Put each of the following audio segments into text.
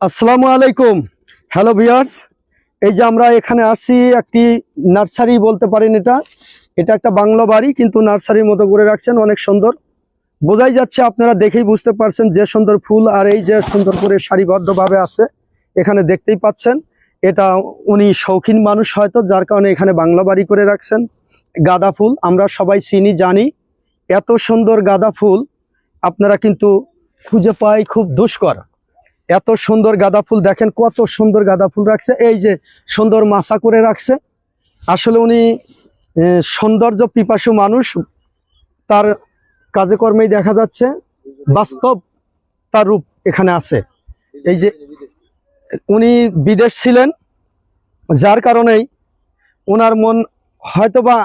আসসালামু আলাইকুম। Hello viewers এই যে আমরা এখানে আসছি, একটি নার্সারি বলতে পারেন এটা। এটা একটা বাংলা বাড়ি, কিন্তু নার্সারির মতো করে রাখছেন, অনেক সুন্দর। বোঝাই যাচ্ছে আপনারা দেখেই বুঝতে পারছেন যে সুন্দর ফুল আর এই যে সুন্দর করে সারিবদ্ধভাবে আছে, এখানে দেখতেই পাচ্ছেন। এটা উনি শৌখিন মানুষ হয়তো, যার কারণে এখানে বাংলা বাড়ি করে রাখছেন। গাঁদা ফুল, আমরা সবাই চিনি, জানি। এত সুন্দর গাঁদা ফুল, আপনারা কিন্তু খুঁজে পাই খুব দুষ্কর। এত সুন্দর গাঁদা ফুল দেখেন, কত সুন্দর গাঁদা ফুল রাখছে। এই যে সুন্দর মাছা করে রাখছে। আসলে উনি সৌন্দর্য পিপাসু মানুষ। তার কাজে কর্মেই দেখা যাচ্ছে। বাস্তব তার রূপ এখানে আছে। এই যে উনি বিদেশ ছিলেন, যার কারণেই ওনার মন হয়তোবা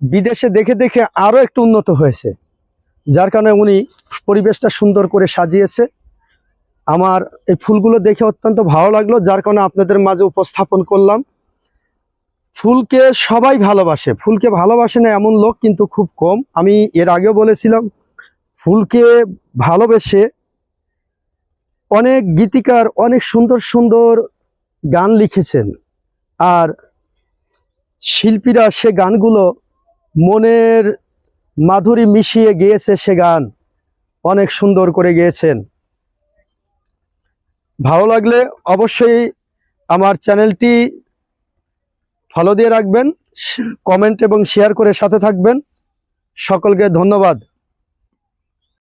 বিদেশে দেখে দেখে আরও একটু উন্নত হয়েছে। যার কারণে উনি পরিবেশটা সুন্দর করে সাজিয়েছে। আমার এই ফুলগুলো দেখে অত্যন্ত ভালো লাগল, যার কারণে আপনাদের মাঝে উপস্থাপন করলাম। ফুলকে সবাই ভালোবাসে, ফুলকে ভালোবাসে না এমন লোক কিন্তু খুব কম। আমি এর আগেও বলেছিলাম, ফুলকে ভালোবেসে অনেক গীতিকার, অনেক সুন্দর সুন্দর গান লিখেছেন। আর শিল্পীরা সে গানগুলো মনের মাধুরী মিশিয়ে গেয়েছে সে গান, অনেক সুন্দর করে গেয়েছেন। ভালো লাগলে অবশ্যই আমার চ্যানেলটি ফলো দিয়ে রাখবেন কমেন্ট এবং শেয়ার করে সাথে থাকবেন। সকলকে ধন্যবাদ।